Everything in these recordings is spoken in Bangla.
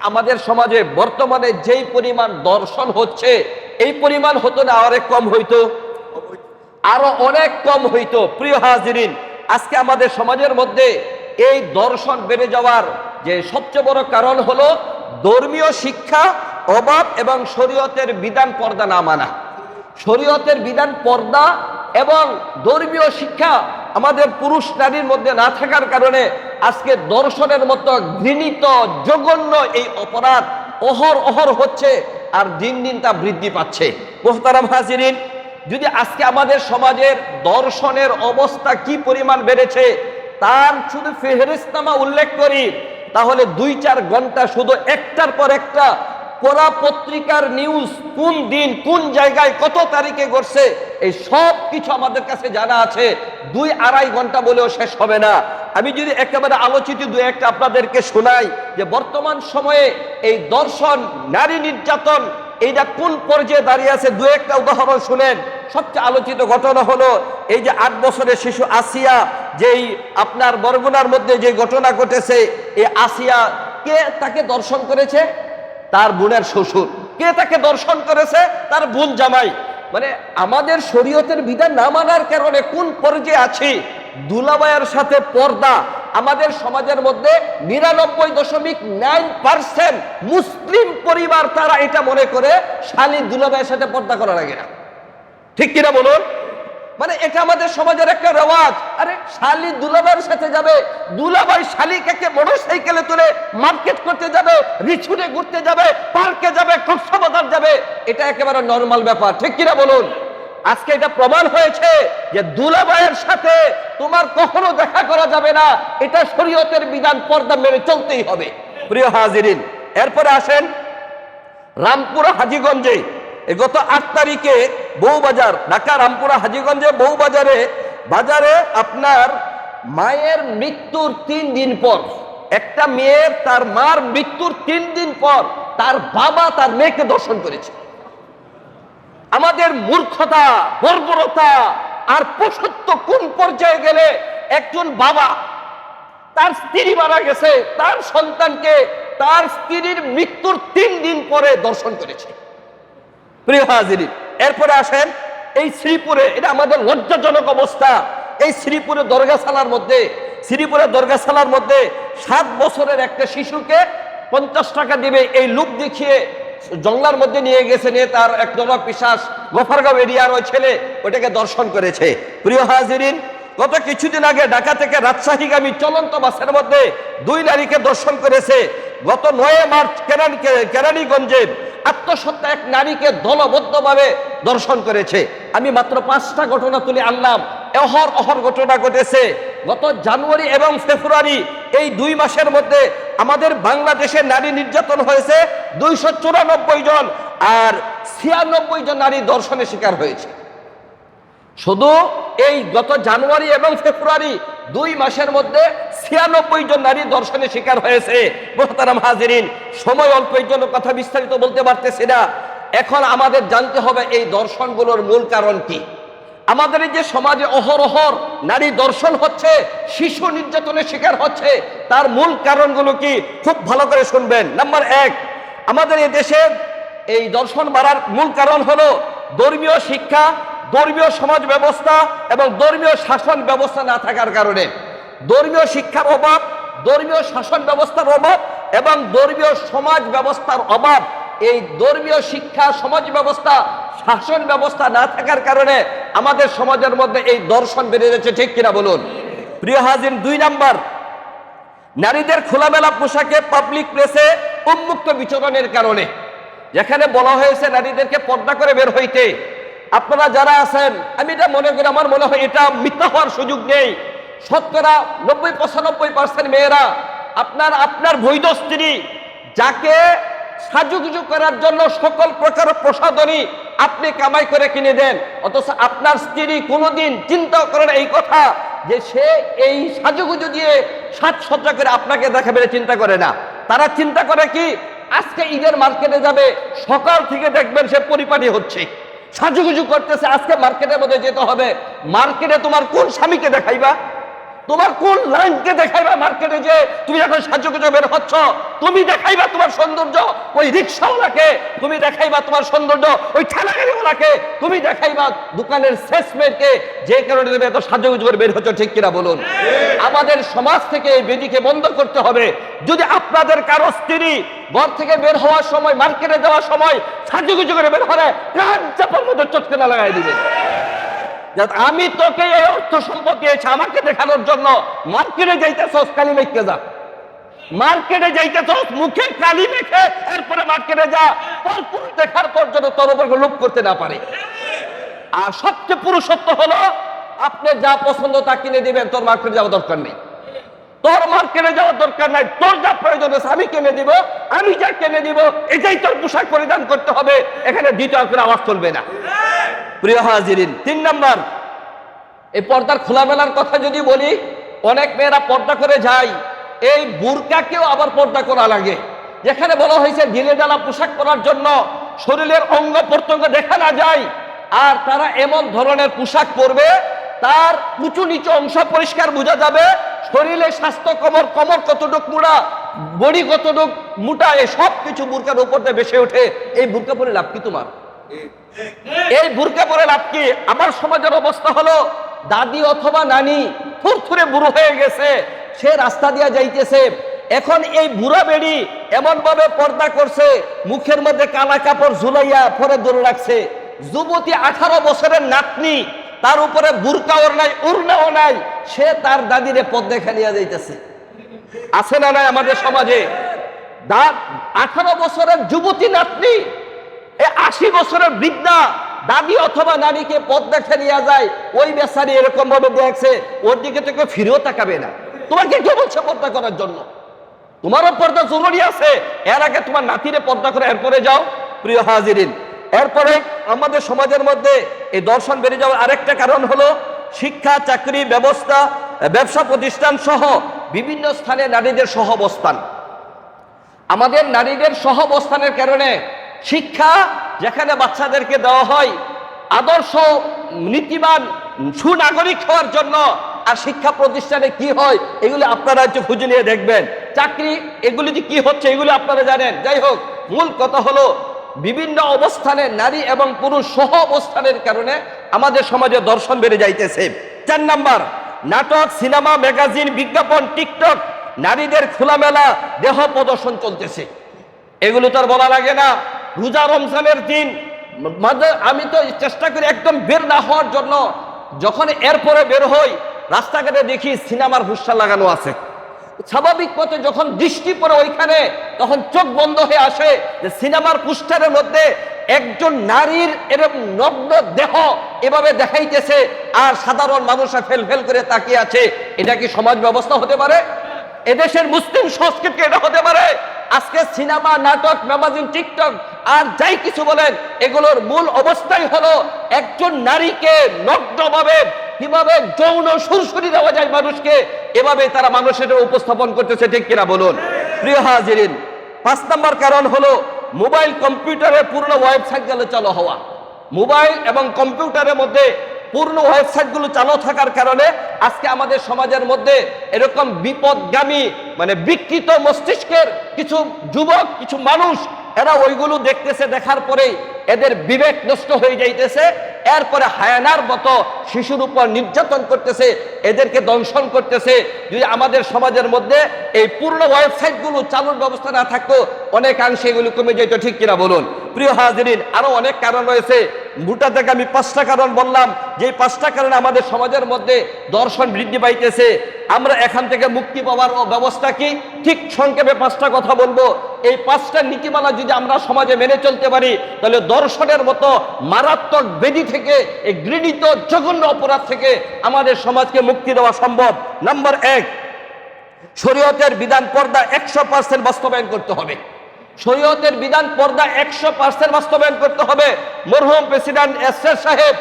আমাদের সমাজে বর্তমানে যেই পরিমাণ দর্শন হচ্ছে, এই পরিমাণ হতো না, আরেক কম হইতো। আরও অনেক কম হইতো। প্রিয় হাজিরিন, আজকে আমাদের সমাজের মধ্যে এই দর্শন বেড়ে যাওয়ার যে সবচেয়ে বড় কারণ হলো, ধর্মীয় শিক্ষা, অভাব এবং শরীয়তের বিধান পর্দা না মানা। শরীয়তের বিধান পর্দা এবং ধর্মীয় শিক্ষা আমাদের পুরুষ নারীর মধ্যে না থাকার কারণে আজকে দর্শনের মতো ঘৃণিত, জঘন্য এই অপরাধ অহর অহর হচ্ছে আর দিন দিন তা বৃদ্ধি পাচ্ছে। যদি আজকে আমাদের সমাজের দর্শনের অবস্থা কি পরিমাণ বেড়েছে, তার শুধু ফেহরিস্তামা উল্লেখ করি, তাহলে দুই চার ঘণ্টা শুধু একটার পর একটা পড়া পত্রিকার নিউজ কোন দিন, কোন জায়গায় কত তারিখে ঘটছে, এই সব কিছু আমাদের কাছে জানা আছে। দুই আড়াই ঘণ্টা বলেও শেষ হবে না। আমি যদি একেবারে আলোচিত দু একটা আপনাদেরকে শোনাই যে বর্তমান সময়ে এই দর্শন, নারী নির্যাতন, এইটা কোন পর্যায়ে দাঁড়িয়ে আছে? দু একটা উদাহরণ শুনেন। সবচেয়ে আলোচিত ঘটনা হলো এই যে আট বছরের শিশু আসিয়া, যেই আপনার বরগুনার মধ্যে যে ঘটনা ঘটেছে, এই আসিয়া কে তাকে দর্শন করেছে? তার বোনের শ্বশুর। কে তাকে দর্শন করেছে? তার বোন জামাই। মানে আমাদের শরীয়তের বিধান না মানার কারণে কোন পর্যায়ে আছি? দুলাবায়ের সাথে পর্দা। আমাদের সমাজের মধ্যে নিরানব্বই দশমিক নাইন পার্সেন্ট মুসলিম পরিবার তারা এটা মনে করে, শালী দুলাবাইয়ের সাথে পর্দা করা লাগে না। ঠিক কিনা বলুন? মানে এটা আমাদের সমাজের একটা রেওয়াজ। আরে শালি দুলাবাইয়ের সাথে যাবে দুলাবাই শালিকাকে মোটর সাইকেলে তুলে মার্কেট করতে যাবে রিছুনে ঘুরতে যাবে, পার্কে যাবে, কক্সবাজার যাবে। এটা একেবারে নর্মাল ব্যাপার, ঠিক কিনা বলুন? আজকে এটা প্রমাণ হয়েছে যে দুলাবাইয়ের সাথে তোমার কখনো দেখা করা যাবে না, এটা শরীয়তের বিধান, পর্দা মেনে চলতেই হবে। প্রিয় হাজিরিন, এরপরে আসেন রামপুর হাজিগঞ্জে। গত আট তারিখে বউবাজার, ঢাকা, রামপুরা, হাজিগঞ্জে বউবাজারে, বাজারে আপনার মায়ের মৃত্যুর তিন দিন পর, একটা মেয়ের তার মার মৃত্যুর তিন দিন পর তার বাবা তার মেয়েকে দর্শন করেছে। আমাদের মূর্খতা, বর্বরতা আর পশুত্ব কোন পর্যায়ে গেলে একজন বাবা তার স্ত্রী মারা গেছে, তার সন্তানকে তার স্ত্রীর মৃত্যুর তিন দিন পরে দর্শন করেছে। প্রিয় হাজির এরপরে আসেন এই শ্রীপুরে, এটা আমাদের লজ্জাজনক অবস্থা। এই শ্রীপুরে দরগাশালার মধ্যে, শ্রীপুরে দরগাশালার মধ্যে সাত বছরের একটা শিশুকে পঞ্চাশ টাকা দিবে, এই লুপ দেখিয়ে জঙ্গলার মধ্যে নিয়ে গেছে, নিয়ে তার এক একদম পিসাস গফারগাঁও এরিয়ার ওই ছেলে ওটাকে দর্শন করেছে। প্রিয় হাজিরিন, গত কিছুদিন আগে ঢাকা থেকে রাজশাহীগামী চলন্ত বাসের মধ্যে দুই নারীকে দর্শন করেছে। গত নয় মার্চ কেরানি কেরানীগঞ্জের আত্মসত্ত্বা এক নারীকে দলবদ্ধভাবে দর্শন করেছে। আমি মাত্র পাঁচটা ঘটনা তুলে আনলাম। অহর অহর ঘটনা ঘটেছে। গত জানুয়ারি এবং ফেব্রুয়ারি এই দুই মাসের মধ্যে আমাদের বাংলাদেশে নারী নির্যাতন হয়েছে দুইশো চুরানব্বই জন আর ছিয়ানব্বই জন নারী দর্শনের শিকার হয়েছে। শুধু এই গত জানুয়ারি এবং ফেব্রুয়ারি দুই মাসের মধ্যে ছিয়ানব্বই জন নারী দর্শনের শিকার হয়েছে। মোহতারাম হাজিরিন, সময় অল্পের জন্য কথা বিস্তারিত বলতে পারতেছি না। এখন আমাদের জানতে হবে এই দর্শনগুলোর মূল কারণ কি। আমাদের যে সমাজে অহরহর নারী দর্শন হচ্ছে, শিশু নির্যাতনের শিকার হচ্ছে, তার মূল কারণগুলো কি খুব ভালো করে শুনবেন। নাম্বার এক, আমাদের এই দেশে এই দর্শন বাড়ার মূল কারণ হলো ধর্মীয় শিক্ষা ধর্মীয় সমাজ ব্যবস্থা এবং ধর্মীয় শাসন ব্যবস্থা না থাকার কারণে ধর্মীয় শিক্ষার অভাব, ধর্মীয় শাসন ব্যবস্থার অভাব এবং ধর্মীয় সমাজ ব্যবস্থার অভাব, এই ধর্মীয় শিক্ষা, সমাজ ব্যবস্থা, শাসন ব্যবস্থা না থাকার কারণে আমাদের সমাজের মধ্যে এই দর্শন বেড়ে যাচ্ছে, ঠিক কিনা বলুন? প্রিয় হাজিন দুই নাম্বার, নারীদের খোলামেলা পোশাকে পাবলিক প্লেসে উন্মুক্ত বিচরণের কারণে। যেখানে বলা হয়েছে নারীদেরকে পর্দা করে বের হইতে। আপনারা যারা আছেন, আমি এটা মনে করি, আমার মনে হয় এটা মিথ্যা হওয়ার সুযোগ নেই। শতকরা নব্বই, পঁচানব্বই পার্সেন্ট মেয়েরা আপনার আপনার বৈধ স্ত্রী যাকে সাজুগুজু করার জন্য সকল প্রকার প্রসাধনী আপনি কামাই করে কিনে দেন। অথচ আপনার স্ত্রী কোনোদিন চিন্তা করেন এই কথা যে সে এই সাজুগুজু দিয়ে সাজসজ্জা করে আপনাকে দেখাবে চিন্তা করে না। তারা চিন্তা করে কি, আজকে ঈদের মার্কেটে যাবে, সকাল থেকে দেখবেন সে পরিপাটি হচ্ছে। সাজুগুজু করতেছে আজকে মার্কেটের মধ্যে যেতে হবে। মার্কেটে তোমার কোন স্বামীকে দেখাইবা? তোমার কোন লাইনকে দেখাইবা মার্কেটে যে তুমি এখন সাজুগুজো বের হচ্ছ? তুমি দেখাইবা তোমার সৌন্দর্য? ওই রিক্সাওয়ালাকে তুমি দেখাইবা তোমার সৌন্দর্য? ওই ঠেলাগাড়িওয়ালাকে তুমি দেখাইবা দোকানের সেলসম্যানকে যে কারণে তুমি এত সাজুগুজো করে বের হচ্ছ, ঠিক কিনা বলুন? আমাদের সমাজ থেকে এই বেদিকে বন্ধ করতে হবে। যদি আপনাদের কারও স্ত্রী ঘর থেকে বের হওয়ার সময় মার্কেটে যাওয়ার সময় সাজুগুজু করে বের হলে কান চাপার মতো চটকে না লাগাই দিবে। আমি তোকে এই অর্থ সম্পদ দিয়েছি, আমাকে দেখানোর জন্য। মার্কেটে যাইতেছস, কালি মেখে যা। মার্কেটে যাইতেছস, মুখে কালি মেখে এরপরে মার্কেটে যা। পরপুর দেখার পর যেন তোর উপর লোভ করতে না পারে। আর সবচেয়ে পুরুষত্ব হলো, আপনি যা পছন্দ তা কিনে দিবেন, তোর মার্কেটে যাওয়ার দরকার নেই। তোর মার্কেটে যাওয়ার দরকার নাই, তোর যা প্রয়োজন আছে আমি কিনে দিব, আমি যা কিনে দিব, এটাই তোর পোশাক পরিধান করতে হবে। এখানে দ্বিতীয় করে আওয়াজ চলবে না। প্রিয় হাজিরিন, তিন নাম্বার, এই পর্দার খোলামেলার কথা যদি বলি, অনেক মেয়েরা পর্দা করে যায়, এই বুরকাকেও আবার পর্দা করা লাগে। যেখানে বলা হয়েছে, ঢিলে ডালা পোশাক পরার জন্য শরীরের অঙ্গ প্রত্যঙ্গ দেখা না যায়, আর তারা এমন ধরনের পোশাক পরবে, তার উঁচু নিচু অংশ পরিষ্কার বোঝা যাবে, শরীরে স্বাস্থ্য কমর কমর কতটুক মুড়া বডি কতটুক মোটা এই সব কিছু বুরকার উপর দিয়ে বেসে ওঠে। এই বুরকা পরে লাভ কি তোমার? এই বুরকা পরে লাভ কি? আমার সমাজের অবস্থা হলো, দাদি অথবা নানি থুরথুরে বুড়ো হয়ে গেছে, সে রাস্তা দিয়া যাইতেছে। এখন এই বুড়া বেড়ি এমন ভাবে পর্দা করছে, মুখের মধ্যে কালা কাপড় ঝুলাইয়া পরে দূরে রাখছে। যুবতী আঠারো বছরের নাতনি, তার উপরে বুরকাও নাই উড়নাও নাই, সে তার দাদিরে পদ্মে খেলিয়া যাইতেছে। আছে না নাই আমাদের সমাজে? দা আঠারো বছরের যুবতী নাতনি আশি বছরের বৃদ্ধা দাদি অথবা নারীকে পদ্মা খেলিয়া যায়, ওই বেচারি এরকম ভাবে দেখছে, ওর দিকে তো কেউ ফিরেও তাকাবে না। তোমাকে কে বলছে পর্দা করার জন্য? তোমারও পর্দা জরুরি আছে। এর আগে তোমার নাতিরে পর্দা করে এরপরে যাও, প্রিয় হাজিরিন। এরপরে আমাদের সমাজের মধ্যে এই দর্শন বেড়ে যাওয়ার আরেকটা কারণ হলো শিক্ষা, চাকরি, ব্যবস্থা, ব্যবসা প্রতিষ্ঠান সহ বিভিন্ন স্থানে নারীদের সহাবস্থান। আমাদের নারীদের সহাবস্থানের কারণে শিক্ষা যেখানে বাচ্চাদেরকে দেওয়া হয়, আদর্শ, নীতিবান, সুনাগরিক হওয়ার জন্য আর শিক্ষা প্রতিষ্ঠানে কি হয়, এগুলি আপনারা একটু খুঁজে নিয়ে দেখবেন। চাকরি, এগুলি যে কি হচ্ছে, এগুলি আপনারা জানেন। যাই হোক, মূল কথা হলো, বিভিন্ন অবস্থানে নারী এবং পুরুষ সহ অবস্থানের কারণে আমাদের সমাজে দর্শন বেড়ে যাইতেছে। চার নাম্বার, নাটক, সিনেমা, ম্যাগাজিন, বিজ্ঞাপন, টিকটক, নারীদের খোলামেলা দেহ প্রদর্শন চলতেছে। এগুলো তো আর বলা লাগে না। রোজা রমজানের দিন আমি তো চেষ্টা করি একদম বের না হওয়ার জন্য। যখন এরপরে বের হই, রাস্তাঘাটে দেখি সিনেমার হুস্সা লাগানো আছে। স্বাভাবিক পথে যখন দৃষ্টি পড়ে ওইখানে, তখন চোখ বন্ধ হয়ে আসে যে সিনেমার পোস্টারের মধ্যে একজন নারীর এরকম নগ্ন দেহ এভাবে দেখাইতেছে আর সাধারণ মানুষরা ফেল ফেল করে তাকিয়ে আছে। এটা কি সমাজ ব্যবস্থা হতে পারে? এদেশের মুসলিম সংস্কৃতি এটা হতে পারে? সিনেমা, নাটক, ম্যাগাজিন, টিকটক আর যাই কিছু বলেন, এগুলোর মূল অবস্থাই হলো একজন নারীকে নগ্নভাবে, কীভাবে যৌন সুরসুরি দেওয়া যায় মানুষকে, এভাবে তারা মানুষের উপস্থাপন করতেছে, ঠিক কিনা বলুন? প্রিয় হাজিরিন, পাঁচ নম্বর কারণ হলো মোবাইল কম্পিউটারে পূর্ণ ওয়েবসাইট চালু হওয়া। মোবাইল এবং কম্পিউটারের মধ্যে পূর্ণ ওয়েবসাইটগুলো চালু থাকার কারণে আজকে আমাদের সমাজের মধ্যে এরকম বিপদগামী মানে বিকৃত মস্তিষ্কের কিছু যুবক, কিছু মানুষ, এরা ওইগুলো দেখতেছে, দেখার পরেই এদের বিবেক নষ্ট হয়ে যাইতেছে। এরপরে হায়ানার মতো শিশুর উপর নির্যাতন করতেছে, এদেরকে দংশন করতেছে, যদি আমাদের সমাজের মধ্যে এই পূর্ণ ওয়েবসাইটগুলো চালুর ব্যবস্থা না থাকতো, অনেকাংশে এগুলো কমে যেত, ঠিক কিনা বলুন? প্রিয় হাজিরিন, আরও অনেক কারণ রয়েছে। মোটা থেকে আমি পাঁচটা কারণ বললাম যে পাঁচটা কারণে আমাদের সমাজের মধ্যে দর্শন বৃদ্ধি পাইতেছে। আমরা এখান থেকে মুক্তি পাওয়ার ব্যবস্থা কি? ঠিক সংক্ষেপে পাঁচটা কথা বলব। এই পাঁচটা নীতিমালা যদি আমরা সমাজে মেনে চলতে পারি, তাহলে দর্শনের মতো মারাত্মক বেদি থেকে, এই ঘৃণিত জঘন্য অপরাধ থেকে আমাদের সমাজকে মুক্তি দেওয়া সম্ভব। নাম্বার এক, শরীয়তের বিধান পর্দা একশো পার্সেন্ট বাস্তবায়ন করতে হবে। শরীয়তের বিধান পর্দা একশো পার্সেন্ট বাস্তবায়ন করতে হবে। মরহুম প্রেসিডেন্ট এসএর সাহেব,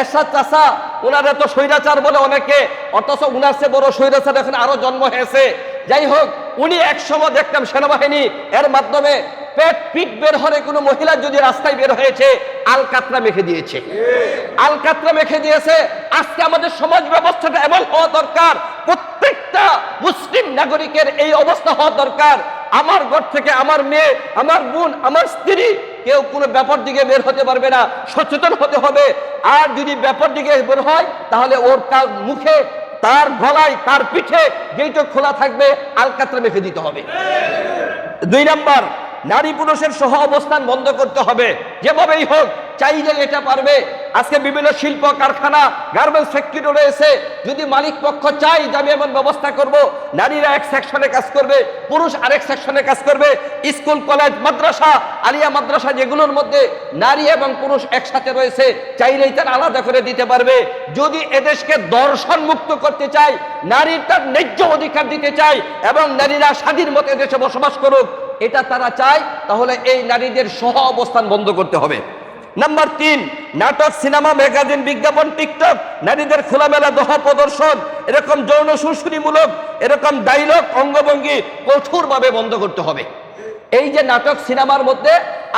এরশাদ চাষা উনার এত স্বৈরাচার বলে অনেকে, অথচ উনার চেয়ে বড় স্বৈরাচার এখন আরও জন্ম হয়েছে। যাই হোক উনি একসময় দেখতাম সেনাবাহিনী, এর মাধ্যমে পেট পিট বের হলে কোনো মহিলা যদি রাস্তায় বের হয়েছে আল কাতরা মেখে দিয়েছে। আল কাতরা মেখে দিয়েছে। আজকে আমাদের সমাজ ব্যবস্থাটা এমন হওয়া দরকার, প্রত্যেকটা মুসলিম নাগরিকের এই অবস্থা হওয়া দরকার। আমার ঘর থেকে আমার মেয়ে, আমার বোন, আমার স্ত্রী, কেউ কোনো ব্যাপার দিকে বের হতে পারবে না, সচেতন হতে হবে। আর যদি ব্যাপার দিকে বের হয়, তাহলে ওর মুখে তার গলায়, তার পিঠে যেইটা খোলা থাকবে, আলকাতরা মেখে দিতে হবে। দুই নাম্বার, নারী পুরুষের সহ অবস্থান বন্ধ করতে হবে। যেভাবেই হোক চাই যে এটা পারবে। আজকে বিভিন্ন শিল্প কারখানা গার্মেন্টস ফ্যাক্টরি রয়েছে। যদি মালিক পক্ষ চাই যে আমি এমন ব্যবস্থা করব, নারীরা এক সেকশনে কাজ করবে, পুরুষ আরেক সেকশনে কাজ করবে, স্কুল কলেজ মাদ্রাসা, আলিয়া মাদ্রাসা যেগুলোর মধ্যে নারী এবং পুরুষ একসাথে রয়েছে, চাইলেই তার আলাদা করে দিতে পারবে। যদি এদেশকে দর্শন মুক্ত করতে চাই নারীর তার ন্যায্য অধিকার দিতে চাই এবং নারীরা স্বাধীন মতো দেশে বসবাস করুক, এটা তারা চায়, তাহলে এই নারীদের সহ অবস্থান বন্ধ করতে হবে। নাম্বার তিন নাটক সিনেমা ম্যাগাজিন বিজ্ঞাপন টিকটক নারীদের খোলামেলা দহা প্রদর্শন, এরকম যৌন সুশ্রীমূলক এরকম ডাইলগ অঙ্গভঙ্গি কঠোরভাবে বন্ধ করতে হবে। এই যে নাটক, সিনেমার মধ্যে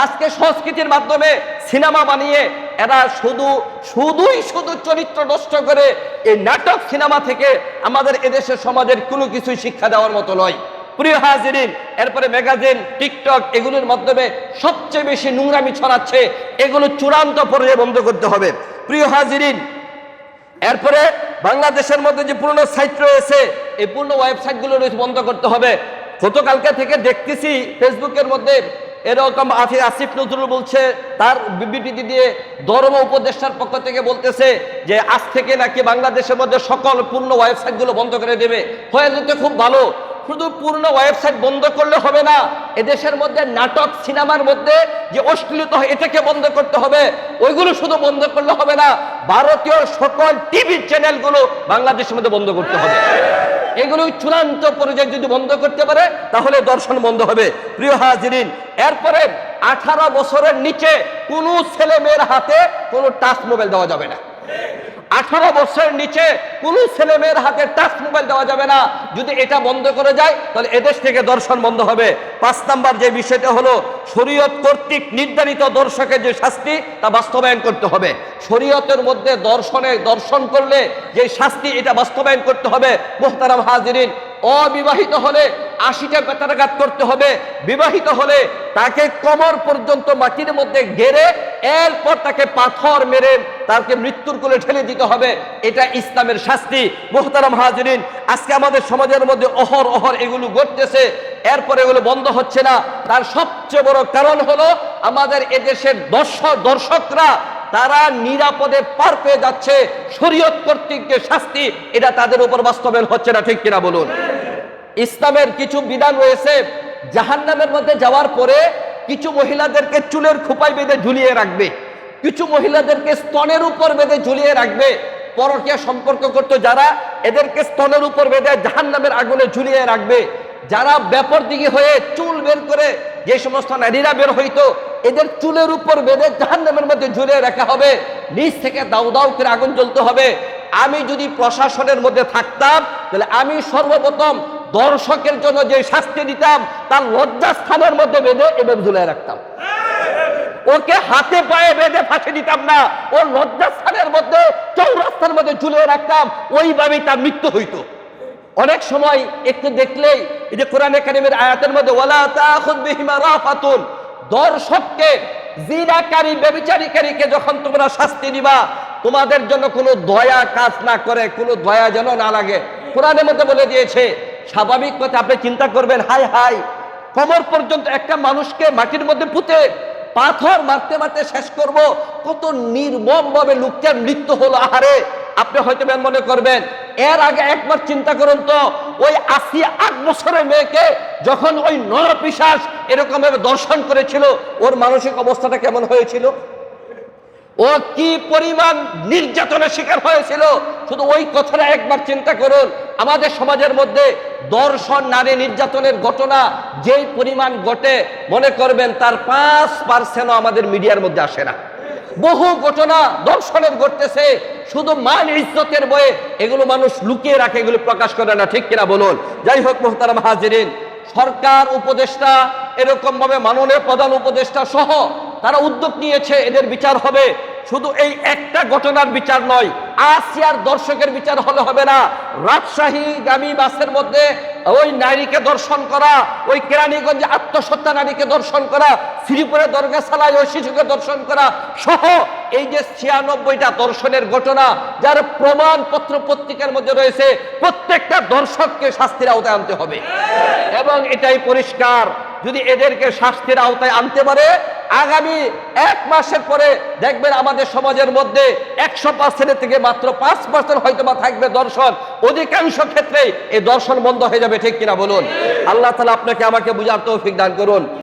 আজকে সংস্কৃতির মাধ্যমে সিনেমা বানিয়ে এরা শুধু, শুধুই শুধু চরিত্র নষ্ট করে এই নাটক, সিনেমা থেকে আমাদের এদেশের সমাজের কোনো কিছুই শিক্ষা দেওয়ার মতো নয়। প্রিয় হাজিরিন, এরপরে ম্যাগাজিন, টিকটক এগুলোর মাধ্যমে সবচেয়ে বেশি নোংরামি ছড়াচ্ছে, এগুলো চূড়ান্ত পর্যায়ে বন্ধ করতে হবে। প্রিয় হাজিরিন, এরপরে বাংলাদেশের মধ্যে যে পুরনো সাইট রয়েছে, এই পুরনো ওয়েবসাইটগুলো রয়েছে বন্ধ করতে হবে। গতকালকে থেকে দেখতেছি ফেসবুকের মধ্যে এরকম আফি আসিফ নজরুল বলছে, তার বিবৃতি দিয়ে ধর্ম উপদেষ্টার পক্ষ থেকে বলতেছে যে, আজ থেকে নাকি বাংলাদেশের মধ্যে সকল পূর্ণ ওয়েবসাইটগুলো বন্ধ করে দেবে। হয়ে যেতে খুব ভালো। শুধু পূর্ণ ওয়েবসাইট বন্ধ করলে হবে না। এদেশের মধ্যে নাটক, সিনেমার মধ্যে যে অশ্লীলতা এটাকে বন্ধ করতে হবে। ওইগুলো শুধু বন্ধ করলে হবে না, ভারতীয় সকল টিভি চ্যানেলগুলো বাংলাদেশের মধ্যে বন্ধ করতে হবে। এগুলো চূড়ান্ত পর্যায়ে যদি বন্ধ করতে পারে, তাহলে দর্শন বন্ধ হবে। প্রিয় হাজিরিন, এরপরে আঠারো বছরের নিচে কোনো ছেলে মেয়ের হাতে কোনো টাচ মোবাইল দেওয়া যাবে না। আঠারো বছরের নিচে কোনো ছেলে মেয়ের হাতে টাচ মোবাইল দেওয়া যাবে না। যদি এটা বন্ধ করে যায়, তাহলে এদেশ থেকে দর্শন বন্ধ হবে। পাঁচ নাম্বার যে বিষয়টা হলো, শরীয়ত কর্তৃক নির্ধারিত দর্শকের যে শাস্তি, তা বাস্তবায়ন করতে হবে। শরীয়তের মধ্যে দর্শনে দর্শন করলে যে শাস্তি, এটা বাস্তবায়ন করতে হবে। মোহতারাম হাজিরিন, অবিবাহিত হলে আশিটা বেতারাঘাত করতে হবে। বিবাহিত হলে তাকে কমর পর্যন্ত মাটির মধ্যে গেড়ে এরপর তাকে পাথর মেরে তাকে মৃত্যুর কোলে ঠেলে দিতে হবে। এটা ইসলামের শাস্তি। মোহতারাম হাজরিন, আজকে আমাদের সমাজের মধ্যে অহর অহর এগুলো ঘটতেছে। এরপর এগুলো বন্ধ হচ্ছে না। তার সবচেয়ে বড় কারণ হলো আমাদের এদেশের দর্শক দর্শকরা, তারা নিরাপদে পার পেয়ে যাচ্ছে। শরীয়ত কর্তৃক যে শাস্তি, এটা তাদের উপর বাস্তবায়ন হচ্ছে না, ঠিক কিনা বলুন? ইসলামের কিছু বিধান রয়েছে, জাহান্নামের মধ্যে যাওয়ার পরে কিছু মহিলাদেরকে চুলের খোপায় বেঁধে ঝুলিয়ে রাখবে, কিছু মহিলাদেরকে স্তনের উপর বেঁধে ঝুলিয়ে রাখবে, পরকীয়া সম্পর্ক করতো যারা, এদেরকে স্তনের উপর বেঁধে জাহান্নামের আগুনে ঝুলিয়ে রাখবে, যারা ব্যাপর দিকে হয়ে চুল বের করে যে সমস্ত নারীরা বের হইতো, এদের চুলের উপর বেঁধে জাহান্নামের মধ্যে ঝুলিয়ে রাখা হবে, নিচ থেকে দাউ দাউ করে আগুন জ্বলতে হবে, আমি যদি প্রশাসনের মধ্যে থাকতাম, তাহলে আমি সর্বপ্রথম দর্শকের জন্য যে শাস্তি দিতাম, তার লজ্জাস্থানের মধ্যে বেঁধে এভাবে ঝুলিয়ে রাখতাম। ওকে হাতে পায়ে বেঁধে ফাঁসি দিতাম না ও লজ্জাস্থানের মধ্যে, চৌরাস্তার মধ্যে ঝুলে রাখতাম, ওইভাবেই তার মৃত্যু হইতো। অনেক সময় একটু দেখলেই, এই যে কোরআন একাডেমির আয়াতের মধ্যে, ওয়ালা তাখুদ বিহিমা রাফাতুন দর্শককে, জিরাকারী ব্যবিচারীকারীকে যখন তোমরা শাস্তি দিবা, তোমাদের জন্য কোনো দয়া কাজ না করে, কোনো দয়া যেন না লাগে। কোরআনের মধ্যে বলে দিয়েছে স্বাভাবিক কথা আপনি চিন্তা করবেন, হাই হাই, কমর পর্যন্ত একটা মানুষকে মাটির মধ্যে পুঁতে পাথর মারতে মারতে শেষ করব। কত নির্মম ভাবে লোকটার মৃত্যু হলো, আহারে। আপনি হয়তো মনে করবেন, এর আগে একবার চিন্তা করুন তো, ওই আশি আট বছরের মেয়েকে যখন ওই নরপিশাস এরকম ভাবে দর্শন করেছিল, ওর মানসিক অবস্থাটা কেমন হয়েছিল? ও কি পরিমাণ নির্যাতনের শিকার হয়েছিল? শুধু ওই কথাটা একবার চিন্তা করুন। আমাদের সমাজের মধ্যে দর্শন, নারী নির্যাতনের ঘটনা যেই পরিমাণ ঘটে, মনে করবেন তার পাঁচ পার্সেন্টও আমাদের মিডিয়ার মধ্যে আসে না। বহু ঘটনা দর্শনের ঘটতেছে, শুধু মান ইজ্জতের বয়ে এগুলো মানুষ লুকিয়ে রাখে, এগুলো প্রকাশ করে না, ঠিক কিনা বলুন? যাই হোক, মোহতারাম হাজিরিন, সরকার উপদেষ্টা এরকম ভাবে মাননীয় প্রধান উপদেষ্টা সহ তারা উদ্যোগ নিয়েছে, এদের বিচার হবে। শুধু এই একটা ঘটনার বিচার নয় আসিয়ার দর্শকের বিচার হলে হবে না। রাজশাহী গামী বাসের মধ্যে ওই নারীকে দর্শন করা ওই কেরানীগঞ্জে আত্মসত্তা নারীকে দর্শন করা শ্রীপুরে দরগা সালায় ওই শিশুকে দর্শন করা সহ এই যে ছিয়ানব্বইটা দর্শনের ঘটনা যার প্রমাণ পত্র পত্রিকার মধ্যে রয়েছে প্রত্যেকটা দর্শককে শাস্তির আওতায় আনতে হবে। এবং এটাই পরিষ্কার যদি এদেরকে শাস্তির আওতায় আনতে পারে আগামী এক মাসের পরে দেখবেন আমাদের সমাজের মধ্যে একশো পার্সেন্টের থেকে মাত্র পাঁচ পার্সেন্ট হয়তো বা থাকবে দর্শন। অধিকাংশ ক্ষেত্রে এই দর্শন বন্ধ হয়ে যাবে, ঠিক কিনা বলুন? আল্লাহ তালা আপনাকে আমাকে বুঝার তৌফিক দান করুন।